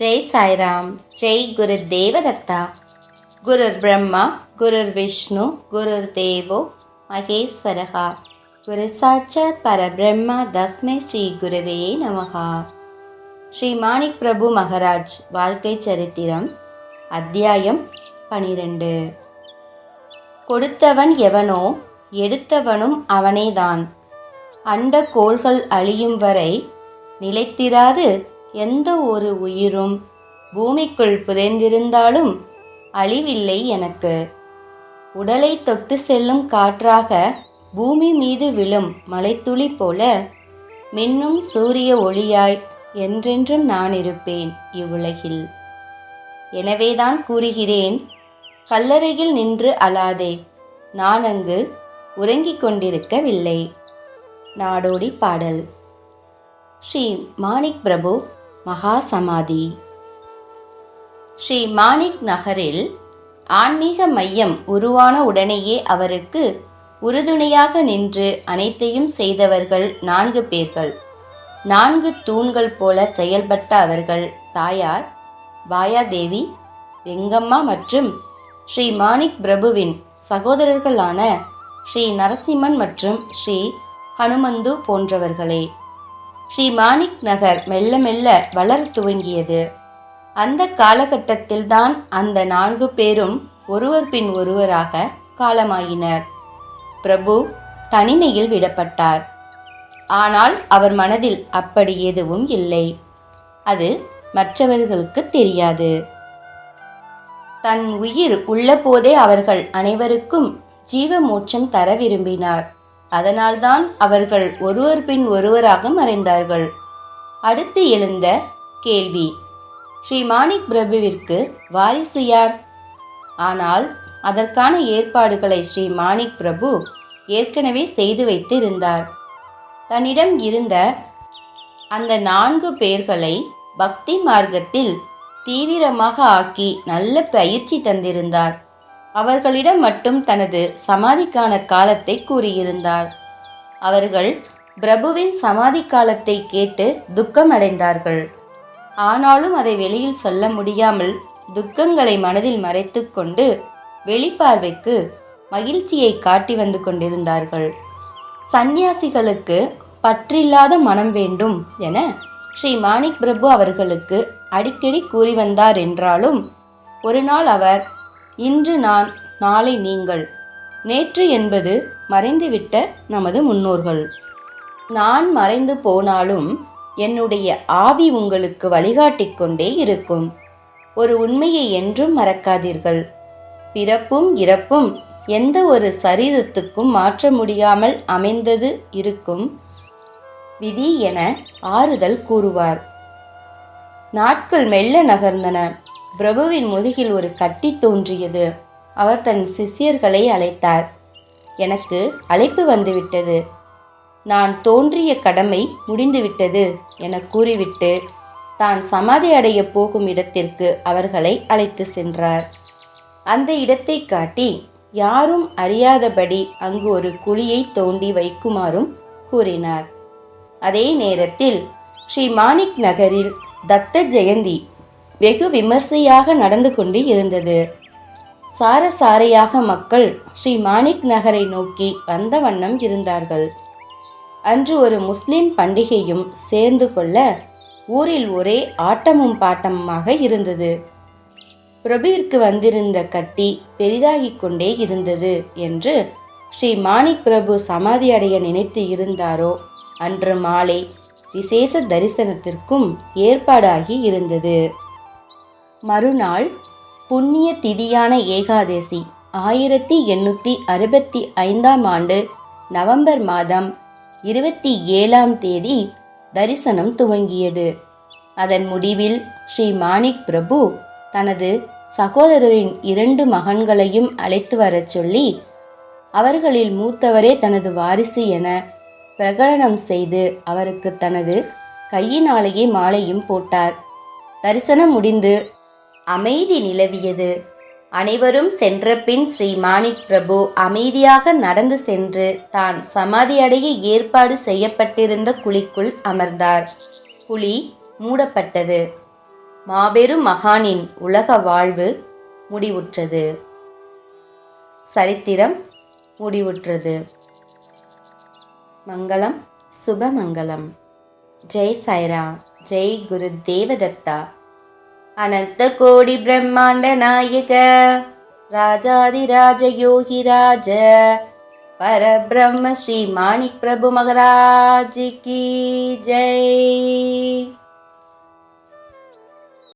ஜெய் சாய்ராம் ஜெய் குரு தேவதத்தா. குருர் பிரம்மா குருர் விஷ்ணு குருர் தேவோ மகேஸ்வரகா. குரு சாட்சாத் பரபிரம்மா தஸ்மை ஸ்ரீ குருவே நமகா. ஸ்ரீ மாணிக் பிரபு மகராஜ் வாழ்க்கை சரித்திரம் அத்தியாயம் பனிரெண்டு. கொடுத்தவன் எவனோ எடுத்தவனும் அவனேதான். அண்ட கோள்கள் அழியும் வரை நிலைத்திராது எந்த ஒரு உயிரும் பூமிக்குள் புதைந்திருந்தாலும் அழிவில்லை எனக்கு. உடலை தொட்டு செல்லும் காற்றாக பூமி மீது விழும் மலைத்துளி போல மின்னும் சூரிய ஒளியாய் என்றென்றும் நான் இருப்பேன் இவ்வுலகில். எனவேதான் கூறுகிறேன் கல்லறையில் நின்று அழாதே நான் அங்கு உறங்கிக் கொண்டிருக்கவில்லை. நாடோடி பாடல். ஸ்ரீ மாணிக் பிரபு மகா சமாதி ஸ்ரீ மாணிக் நகரில் ஆன்மீக மையம் உருவான உடனேயே அவருக்கு உறுதுணையாக நின்று அனைத்தையும் செய்தவர்கள் நான்கு பேர்கள். நான்கு தூண்கள் போல செயல்பட்ட அவர்கள் தாயார் பாயாதேவி வெங்கம்மா மற்றும் ஸ்ரீ மாணிக் பிரபுவின் சகோதரர்களான ஸ்ரீ நரசிம்மன் மற்றும் ஸ்ரீ ஹனுமந்து போன்றவர்களே. ஸ்ரீ மாணிக் நகர் மெல்ல மெல்ல வளர துவங்கியது. அந்த காலகட்டத்தில்தான் அந்த நான்கு பேரும் ஒருவர் பின் ஒருவராக காலமாயினர். பிரபு தனிமையில் விடப்பட்டார். ஆனால் அவர் மனதில் அப்படி எதுவும் இல்லை. அது மற்றவர்களுக்கு தெரியாது. தன் உயிர் உள்ளபோதே அவர்கள் அனைவருக்கும் ஜீவ மோட்சம் தர விரும்பினார். அதனால்தான் அவர்கள் ஒருவர் பின் ஒருவராக மறைந்தார்கள். அடுத்து எழுந்த கேள்வி ஸ்ரீ மாணிக் பிரபுவிற்கு வாரிசு யார்? ஆனால் அதற்கான ஏற்பாடுகளை ஸ்ரீ மாணிக் பிரபு ஏற்கனவே செய்து வைத்து இருந்தார் தன்னிடம் இருந்த அந்த நான்கு பேர்களை பக்தி மார்க்கத்தில் தீவிரமாக ஆக்கி நல்ல பயிற்சி தந்திருந்தார். அவர்களிடம் மட்டும் தனது சமாதிக்கான காலத்தை கூறியிருந்தார். அவர்கள் பிரபுவின் சமாதி காலத்தை கேட்டு துக்கம் அடைந்தார்கள் ஆனாலும் அதை வெளியில் சொல்ல முடியாமல் துக்கங்களை மனதில் மறைத்துக்கொண்டு வெளிப்பார்வைக்கு மகிழ்ச்சியை காட்டி வந்து கொண்டிருந்தார்கள். சந்நியாசிகளுக்கு பற்றில்லாத மனம் வேண்டும் என ஸ்ரீ மாணிக் பிரபு அவர்களுக்கு அடிக்கடி கூறி வந்தார் என்றாலும் ஒரு நாள் அவர் இன்று நான் நாளை நீங்கள். நேற்று என்பது மறைந்துவிட்ட நமது முன்னோர்கள். நான் மறைந்து போனாலும் என்னுடைய ஆவி உங்களுக்கு வழிகாட்டிக் கொண்டே இருக்கும். ஒரு உண்மையை என்றும் மறக்காதீர்கள். பிறப்பும் இறப்பும் எந்த ஒரு சரீரத்துக்கும் மாற்ற முடியாமல் அமைந்தது இருக்கும் விதி என ஆறுதல் கூறுவார். நாட்கள் மெல்ல நகர்ந்தன. பிரபுவின் முதுகில் ஒரு கட்டி தோன்றியது. அவர் தன் சிஷ்யர்களை அழைத்தார். எனக்கு அழைப்பு வந்துவிட்டது. நான் தோன்றிய கடமை முடிந்துவிட்டது என கூறிவிட்டு தான் சமாதி அடையப் போகும் இடத்திற்கு அவர்களை அழைத்து சென்றார். அந்த இடத்தை காட்டி யாரும் அறியாதபடி அங்கு ஒரு குழியை தோண்டி வைக்குமாறும் கூறினார். அதே நேரத்தில் ஸ்ரீ மாணிக் நகரில் தத்த ஜெயந்தி வெகு விமர்சையாக நடந்து கொண்டு இருந்தது. சாரசாரையாக மக்கள் ஸ்ரீ மாணிக் நகரை நோக்கி வந்த வண்ணம் இருந்தார்கள். அன்று ஒரு முஸ்லிம் பண்டிகையும் சேர்ந்து கொள்ள ஊரில் ஒரே ஆட்டமும் பாட்டமுமாக இருந்தது. பிரபுவிற்கு வந்திருந்த கட்டி பெரிதாகிக் கொண்டே இருந்தது என்று ஸ்ரீ மாணிக் பிரபு சமாதி அடைய நினைத்து இருந்தாரோ அன்று மாலை விசேஷ தரிசனத்திற்கும் ஏற்பாடாகி இருந்தது. மறுநாள் புண்ணிய திதியான ஏகாதசி ஆயிரத்தி எண்ணூற்றி அறுபத்தி ஐந்தாம் ஆண்டு நவம்பர் மாதம் இருபத்தி ஏழாம் தேதி தரிசனம் துவங்கியது. அதன் முடிவில் ஸ்ரீ மாணிக் பிரபு தனது சகோதரரின் இரண்டு மகன்களையும் அழைத்து வரச் சொல்லி அவர்களில் மூத்தவரே தனது வாரிசு என பிரகடனம் செய்து அவருக்கு தனது கையினாலேயே மாலையும் போட்டார். தரிசனம் முடிந்து அமைதி நிலவியது. அனைவரும் சென்றபின் ஸ்ரீ மாணிக் பிரபு அமைதியாக நடந்து சென்று தான் சமாதியடைய ஏற்பாடு செய்யப்பட்டிருந்த குழிக்குள் அமர்ந்தார். குழி மூடப்பட்டது. மாபெரும் மகானின் உலக வாழ்வு முடிவுற்றது. சரித்திரம் முடிவுற்றது. மங்களம் சுபமங்கலம் ஜெய் சைரா ஜெய் குரு தேவதத்தா. அனந்த கோடி பிரம்மாண்ட நாயக ராஜாதிராஜ யோகிராஜ பரபிரம்ம ஸ்ரீ மாணிக் பிரபு மகராஜ் கி ஜெய்.